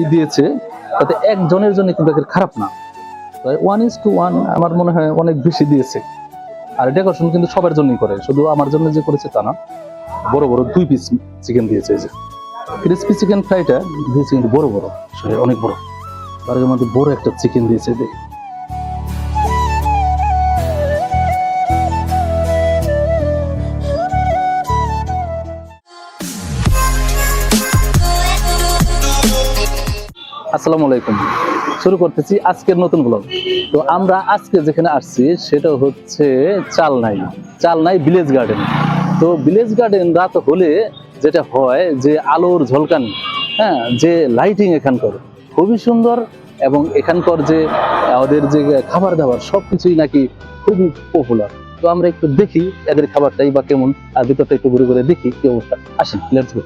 ই দিয়েছে, তাতে একজনের জন্য কিন্তু খারাপ না। ওয়ান ইজ টু ওয়ান আমার মনে হয় অনেক বেশি দিয়েছে। আর ডেকোরেশন কিন্তু সবার জন্যই করে, শুধু আমার জন্য যে করেছে তা না। বড় বড় দুই পিস চিকেন দিয়েছে যে। ক্রিসপি চিকেন ফ্রাইটা দিয়েছে কিন্তু বড় বড় অনেক বড়। তার মধ্যে বড় একটা চিকেন দিয়েছে, দেখ। আসসালামু আলাইকুম। শুরু করতেছি আজকের নতুন ব্লগ তো আমরা আজকে যেখানে আসছি, সেটা হচ্ছে চালনাই। চালনাই ভিলেজ গার্ডেন তো ভিলেজ গার্ডেন রাত হলে যেটা হয়, যে আলোর ঝলকানি হ্যাঁ যে লাইটিং এখানকার, খুবই সুন্দর এবং এখানকার যে ওদের যে খাবার দাবার সব কিছুই নাকি খুবই পপুলার তো আমরা একটু দেখি এদের খাবারটাই বা কেমন, আর ভিতরটা একটু ঘুরে ঘুরে দেখি কি অবস্থা। আসেন লেটস গো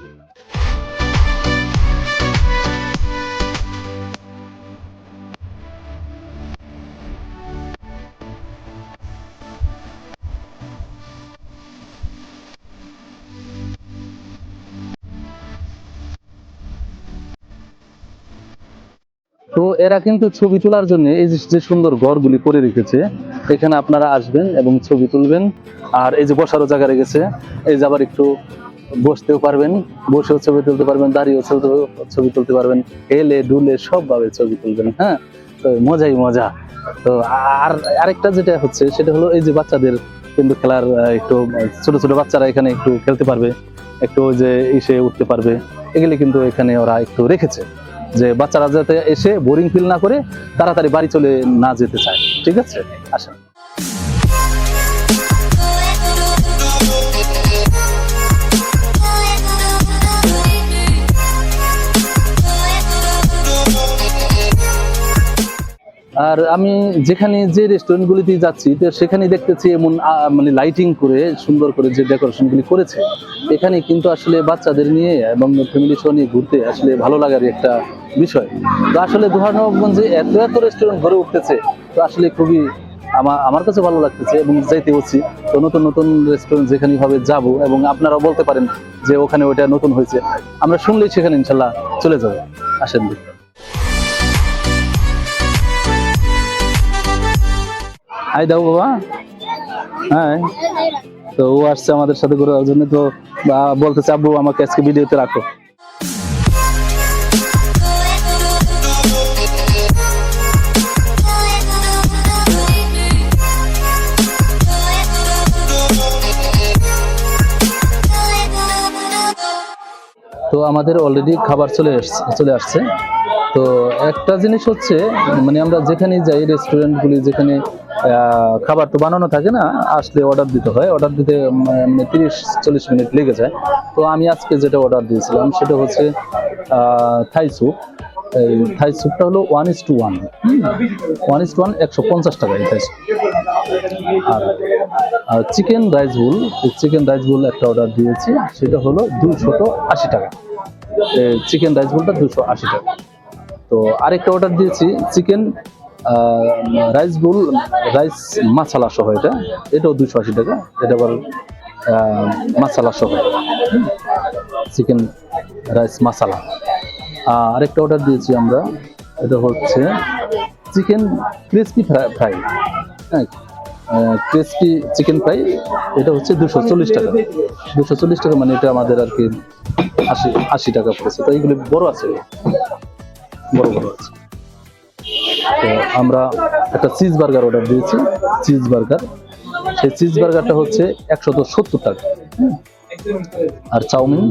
তো এরা কিন্তু ছবি তোলার জন্য এই যে সুন্দর ঘরগুলি করে রেখেছে, এখানে আপনারা আসবেন এবং ছবি তুলবেন। আর এই যে বসারও জায়গা রেখেছে, এই যে আবার একটু বসতেও পারবেন, বসেও ছবি তুলতে পারবেন, দাঁড়িয়েও ছবি তুলতে পারবেন, হেলে ডুলে সবভাবে ছবি তুলবেন হ্যাঁ? তো মজাই মজা। তো আর আরেকটা যেটা হচ্ছে, সেটা হলো এই যে বাচ্চাদের কিন্তু খেলার একটু ছোট ছোট বাচ্চারা এখানে একটু খেলতে পারবে, একটু যে এসে উঠতে পারবে, এগুলি কিন্তু এখানে ওরা একটু রেখেছে। যে বাচ্চারা যাতে এসে বোরিং ফিল না করে তাড়াতাড়ি বাড়ি চলে না যেতে চায়। ঠিক আছে? আসেন। আর আমি যেখানে যে রেস্টুরেন্টগুলিতে যাচ্ছি, তো সেখানে দেখতেছি এমন মানে লাইটিং করে, সুন্দর করে যে ডেকোরেশনগুলি করেছে। এখানে কিন্তু আসলে বাচ্চাদের নিয়ে এবং ফ্যামিলি সহ নিয়ে ঘুরতে আসলে ভালো লাগার একটা বিষয়। তো আসলে দুহানগঞ্জে এত এত রেস্টুরেন্ট গড়ে উঠতেছে, তো আসলে খুবই আমার আমার কাছে ভালো লাগতেছে এবং যাইতে হচ্ছি। তো নতুন নতুন রেস্টুরেন্ট যেখানে ভাবে যাব এবং আপনারাও বলতে পারেন যে ওখানে ওটা নতুন হয়েছে। আমরা শুনলেই সেখানে ইনশাল্লাহ চলে যাব। আসেন দেখি। আই দাও বাবা। হ্যাঁ তো ও আসছে আমাদের সাথে ঘোরার জন্য। তো বলতেছে, আব্বু, আমাকে আজকে ভিডিওতে রাখো। তো আমাদের অলরেডি খাবার চলে চলে আসছে। তো একটা জিনিস হচ্ছে মানে আমরা যেখানে যাই রেস্টুরেন্টগুলি যেখানে খাবার তো বানানো থাকে না, আসলে অর্ডার দিতে হয়। অর্ডার দিতে মানে তিরিশ, চল্লিশ মিনিট লেগে যায়। তো আমি আজকে যেটা অর্ডার দিয়েছিলাম, সেটা হচ্ছে থাই স্যুপ এই থাই স্যুপটা হলো one is to one one is to one একশো পঞ্চাশ টাকা এই থাই আর আর chicken rice ball chicken rice ball একটা অর্ডার দিয়েছি, সেটা হলো দুশত আশি টাকা। চিকেন রাইস বুলটা দুশো আশি টাকা। তো আরেকটা অর্ডার দিয়েছি চিকেন রাইস বুল রাইস মাসালা সহ এটা। এটাও দুশো আশি টাকা, এটা আবার মাসালা সহ। চিকেন রাইস মাসালা আরেকটা অর্ডার দিয়েছি আমরা। এটা হচ্ছে চিকেন ক্রিসপি ফ্রাই হ্যাঁ ক্রিস্পি চিকেন ফ্রাই এটা হচ্ছে দুশো চল্লিশ টাকা। দুশো চল্লিশ টাকা মানে এটা আমাদের আর কি আশি আশি টাকা পড়েছে। তো এইগুলি বড় আছে। বড় বড় আছে। তো আমরা একটা চিজ বার্গার অর্ডার দিয়েছি। চিজ বার্গার সেই চিজ বার্গারটা হচ্ছে একশত সত্তর টাকা। আর chow mein,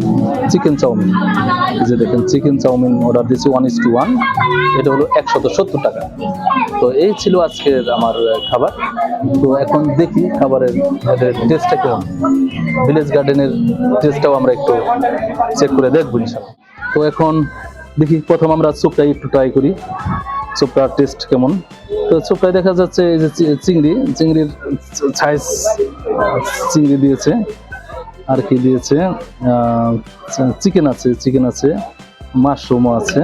chicken chow mein. যে দেখেন, চিকেন চাউমিন অর্ডার দিয়েছি ওয়ান ইস টু ওয়ান এটা হলো একশত সত্তর টাকা। তো এই ছিল আজকের আমার খাবার। তো এখন দেখি খাবারের টেস্টটা কেমন। ভিলেজ গার্ডেনের টেস্টটাও আমরা একটু চেক করে দেখব ইনশাল্লাহ তো এখন দেখি, প্রথম আমরা স্যুপটা একটু ট্রাই করি। স্যুপটার টেস্ট কেমন। তো স্যুপটায় দেখা যাচ্ছে, এই যে চিংড়ি। চিংড়ির সাইজ চিংড়ি দিয়েছে। আর কি দিয়েছে? চিকেন আছে চিকেন আছে, মাশরুমও আছে।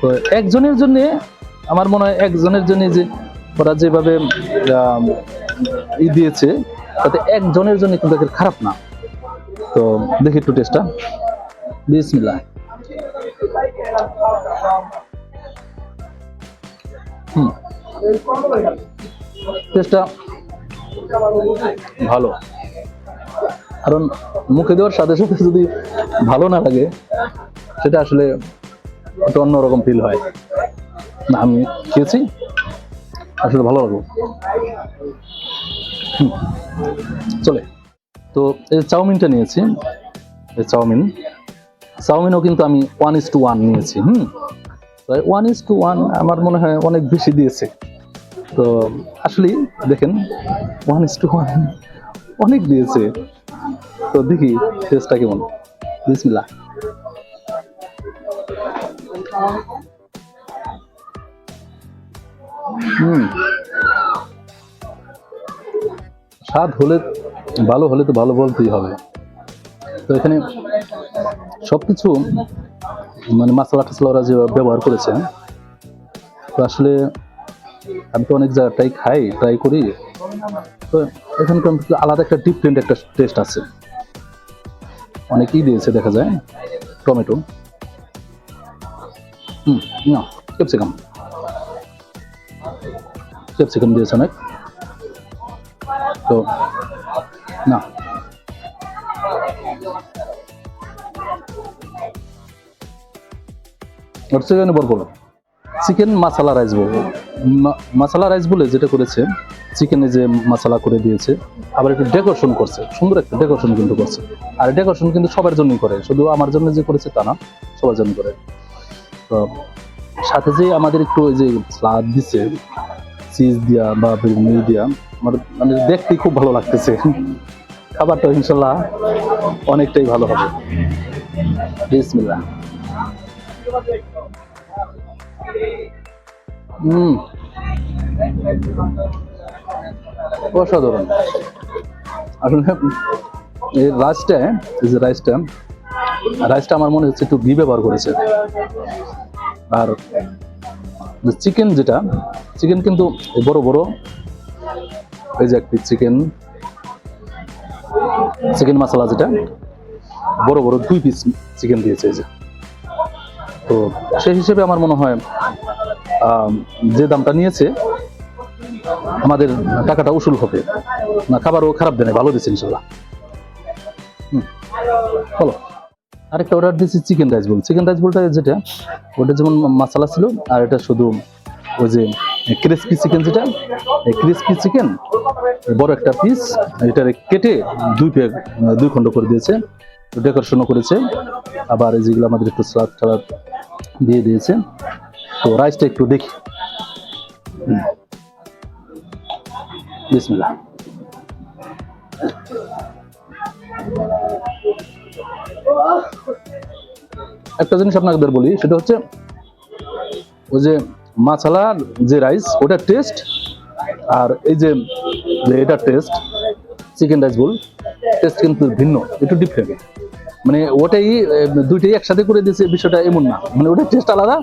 তো একজনের জন্য, আমার মনে হয় একজনের জন্য যে ওরা যেভাবে ই দিয়েছে, তাতে একজনের জন্য কিন্তু খারাপ না। তো দেখি একটু টেস্টটা বিসমিল্লাহ। হুম। টেস্টটা ভালো। কারণ মুখে দেওয়ার সাথে সাথে যদি ভালো না লাগে, সেটা আসলে একটা অন্যরকম ফিল হয়। না, আমি খেয়েছি, আসলে ভালো লাগল। চলে। তো এই চাউমিনটা নিয়েছি, এই চাউমিন। চাউমিনও কিন্তু আমি ওয়ান ইস টু ওয়ান নিয়েছি, হুম। ওয়ান ইস টু ওয়ান আমার মনে হয় অনেক বেশি দিয়েছে। তো আসলে দেখেন ওয়ান ইস টু ওয়ান অনেক দিয়েছে। তো দেখি টেস্টটা কেমন? বিসমিল্লা হুম। স্বাদ হলে, ভালো হলে তো ভালো বলতেই হবে। তো এখানে সবকিছু মানে মশলা টসলা ওরা যে ব্যবহার করেছে তো আসলে আমি তো অনেক জায়গায় ট্রাই খাই ট্রাই করি। তো এখানকার আলাদা একটা ডিফারেন্ট একটা টেস্ট আছে। অনেকেই দিয়েছে, দেখা যায়। টমেটো। হুম না ক্যাপসিকাম ক্যাপসিকাম দিয়েছে অনেক। তো না হচ্ছে এখানে বরবর চিকেন মাসালা রাইস বলব মাসালা রাইস বলে যেটা করেছে, চিকেনে যে মশলা করে দিয়েছে, আবার একটু ডেকোরেশন করছে, সুন্দর একটা ডেকোরেশন কিন্তু করছে। আর ডেকোরেশন কিন্তু সবার জন্যই করে, শুধু আমার জন্য যে করেছে তা না, সবার জন্য করে। তো সাথে যে আমাদের একটু ওই যে স্লাদ দিছে চিজ দিয়া বা মিল দিয়া, আমার মানে দেখতেই খুব ভালো লাগতেছে। খাবারটা ইনশাল্লাহ অনেকটাই ভালো হবে। বিসমিল্লাহ। হুম। অসাধারণ। আসলে এই রাইসটা যে রাইসটা রাইসটা আমার মনে হচ্ছে একটু ঘি ব্যবহার করেছে। আর চিকেন যেটা, চিকেন কিন্তু বড় বড়, এই যে একটি চিকেন চিকেন মশলা যেটা, বড় বড় দুই পিস চিকেন দিয়েছে এই যে। তো সেই হিসেবে আমার মনে হয় যে দামটা নিয়েছে, আমাদের টাকাটা উসুল হবে। না, খাবারও খারাপ দেয় ভালো দিচ্ছে ইনশাল্লাহ। বলো। আরেকটা অর্ডার দিয়েছি chicken rice ball chicken rice বলটা যেটা, ওটা যেমন মশলা ছিল, আর এটা শুধু ওই যে ক্রিসপি চিকেন যেটা ক্রিসপি চিকেন বড় একটা পিস এটা কেটে দুই পেগ দুই খণ্ড করে দিয়েছে। ডেকোরেশনও করেছে। আবার এই যেগুলো আমাদের একটু সালাদ টালাদ দিয়ে দিয়েছে। তো রাইসটা একটু দেখি। হুম। বিসমিল্লাহ। একটা জিনিস আপনাদের বলি, সেটা হচ্ছে ওই যে মাছালার যে রাইস, ওটার টেস্ট আর এই যে এটার taste, chicken rice ball, taste কিন্তু ভিন্ন, একটু ডিফারেন্ট মানে ওটাই দুইটাই একসাথে করে দিয়েছে, বিষয়টা এমন না। মানে ওটার টেস্ট আলাদা,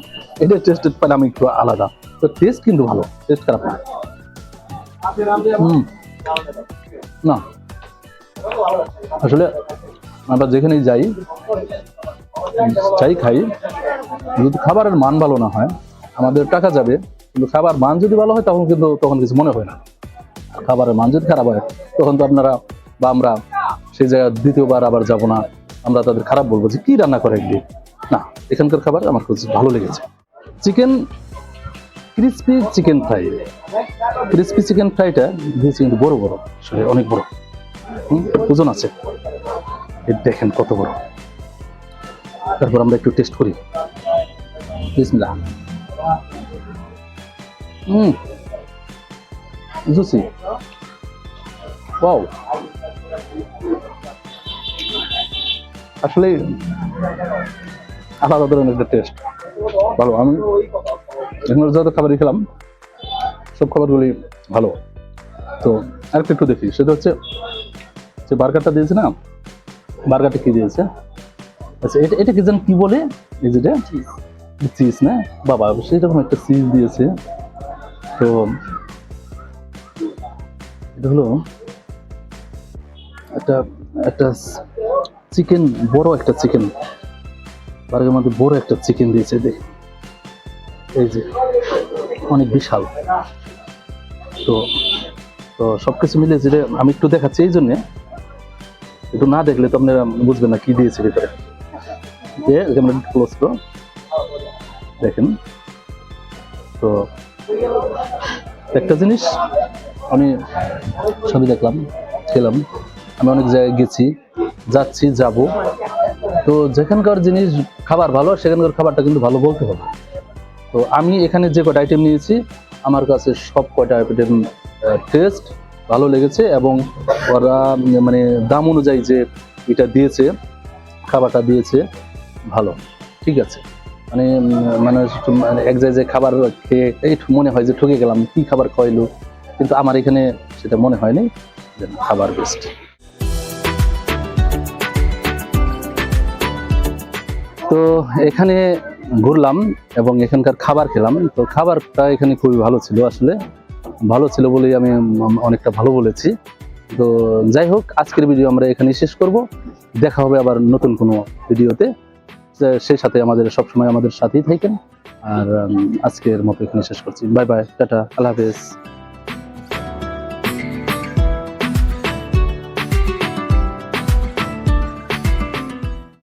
এটার টেস্ট পেলাম একটু আলাদা। তো টেস্ট কিন্তু ভালো টেস্ট খারাপ না। হুম। না। আসলে আমরা যেখানেই যাই চাই খাই যদি খাবারের মান ভালো না হয়, আমাদের টাকা যাবে, কিন্তু খাবার মান যদি ভালো হয়, তখন কিন্তু তখন কিছু মনে হয় না। খাবারের মান যদি খারাপ হয়, তখন তো আপনারা বা আমরা সেই জায়গায় দ্বিতীয়বার আবার যাব না। আমরা তাদের খারাপ বলব যে কি রান্না করে একদিন? না, এখানকার খাবার আমার খুব ভালো লেগেছে। Chicken crispy chicken fry crispy chicken ফ্রাইটা দিয়েছে কিন্তু বড় বড়, আসলে অনেক বড়। ওজন আছে। দেখেন কত বড়। তারপর আমরা একটু টেস্ট করি। হুম জুসি আসলে আলাদা ধরনের একটা টেস্ট ভালো আমি এখন যত খাবারই খেলাম সব খাবারগুলি ভালো। তো আরেকটা একটু দেখি সেটা হচ্ছে যে বার্গারটা দিয়েছে না? বার্গারটা কি দিয়েছে? আচ্ছা এটা এটা কি যেন কী বলে? এই যেটা চিজ না? বাবা সেরকম একটা চিজ দিয়েছে। তো এটা হলো একটা একটা চিকেন, বড় একটা চিকেন। বার্গের মধ্যে বড় একটা চিকেন দিয়েছে, দেখ। এই যে, অনেক বিশাল। তো তো সব কিছু মিলে যেটা আমি একটু দেখাচ্ছি এই জন্যে। একটু না দেখলে তো আপনারা বুঝবেন না কী দিয়েছে ভিতরে। যে ক্যামেরা ক্লোজ করো। দেখেন। তো, একটা জিনিস আমি সবই দেখলাম, খেলাম। আমি অনেক জায়গায় গেছি। যাচ্ছি, যাব। তো যেখানকার জিনিস খাবার ভালো, সেখানকার খাবারটা কিন্তু ভালো বলতে হবে। তো আমি এখানে যে কটা আইটেম নিয়েছি, আমার কাছে সব কয়টা আইটেম টেস্ট ভালো লেগেছে এবং ওরা মানে দাম অনুযায়ী যে এটা দিয়েছে, খাবারটা দিয়েছে, ভালো। ঠিক আছে। মানে মানে মানে এক জায়গায় খাবার খেয়ে এই মনে হয় যে ঠকে গেলাম, কি খাবার খাওয়াইলো? কিন্তু আমার এখানে সেটা মনে হয়নি খাবার বেস্ট তো এখানে ঘুরলাম এবং এখানকার খাবার খেলাম। তো খাবারটা এখানে খুবই ভালো ছিল আসলে। ভালো ছিল বলেই আমি অনেকটা ভালো বলেছি। তো যাই হোক, আজকের ভিডিও আমরা এখানে শেষ করব। দেখা হবে আবার নতুন কোনো ভিডিওতে সেই সাথে আমাদের সবসময় আমাদের সাথেই থাকেন। আর আজকের মতো এখানে শেষ করছি। বাই বাই টাটা, আল্লাহ হাফেজ।